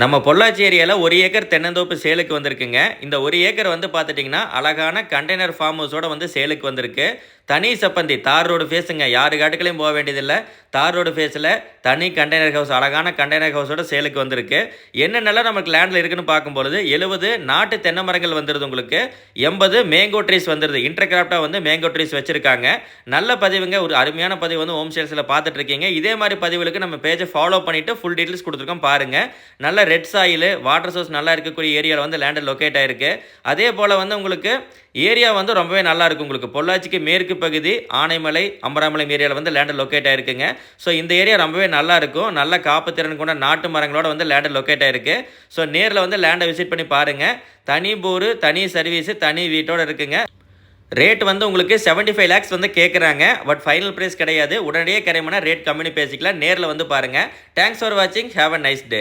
நம்ம பொள்ளாச்சி ஏரியாவில் ஒரு ஏக்கர் தென்னந்தோப்பு சேலுக்கு வந்திருக்குங்க. இந்த ஒரு ஏக்கர் வந்து பார்த்துட்டிங்கன்னா அழகான கண்டெய்னர் ஃபார்ம் ஹவுஸோட வந்து சேலுக்கு வந்திருக்கு. தனி சப்பந்தி தார் ரோடு ஃபேஸுங்க யாரு காட்டுக்களையும் போக வேண்டியதில்லை. தார் ரோடு ஃபேஸில் தனி கண்டெய்னர் ஹவுஸ் அழகான கண்டெய்னர் ஹவுஸோட சேலுக்கு வந்திருக்கு. என்னென்னலாம் நமக்கு லேண்டில் இருக்குன்னு பார்க்கும்பொழுது எழுபது நாட்டு தென்னை மரங்கள் வந்துடுது உங்களுக்கு. எண்பது மேங்கோ ட்ரீஸ் வந்துடுது இன்டர்கிராஃப்டாக வந்து மேங்கோ ட்ரீஸ் வச்சுருக்காங்க. நல்ல பதிவுங்க. ஒரு அருமையான பதிவு வந்து ஹோம் சேல்ஸில் பார்த்துட்ருக்கீங்க இதே மாதிரி பதிவுகளுக்கு நம்ம பேஜை ஃபாலோ பண்ணிவிட்டு ஃபுல் டீட்டெயில்ஸ் கொடுத்துருக்கோம் பாருங்கள் நல்ல ரெட் சாயில் வாட்டர் சோர்ஸ் நல்லா இருக்கக்கூடிய ஏரியாவில் வந்து லேண்டு லொக்கேட் ஆயிருக்கு. அதே போல் வந்து உங்களுக்கு ஏரியா வந்து ரொம்பவே நல்லா இருக்கும் உங்களுக்கு. பொள்ளாச்சிக்கு மேற்கு பகுதி ஆனைமலை அம்பராமலை ஏரியாவில் வந்து லேண்டு லொக்கேட் ஆயிருக்குங்க. ஸோ இந்த ஏரியா ரொம்பவே நல்லா இருக்கும். நல்ல காப்பு திறன் கொண்ட நாட்டு மரங்களோட வந்து லேண்டு லொக்கேட் ஆயிருக்கு. ஸோ நேரில் வந்து லேண்டை விசிட் பண்ணி பாருங்கள் தனி போரு தனி சர்வீஸு தனி வீட்டோட இருக்குங்க. ரேட் வந்து உங்களுக்கு 75 ஃபைவ் லேக்ஸ் வந்து கேட்குறாங்க பட் ஃபைனல் ப்ரைஸ் கிடையாது. உடனடியே கிடைக்கும்னா ரேட் கம்மி பேசிக்கலாம். நேரில் வந்து பாருங்கள் தேங்க்ஸ் ஃபார் வாட்சிங் ஹேவ் அ நைஸ் டே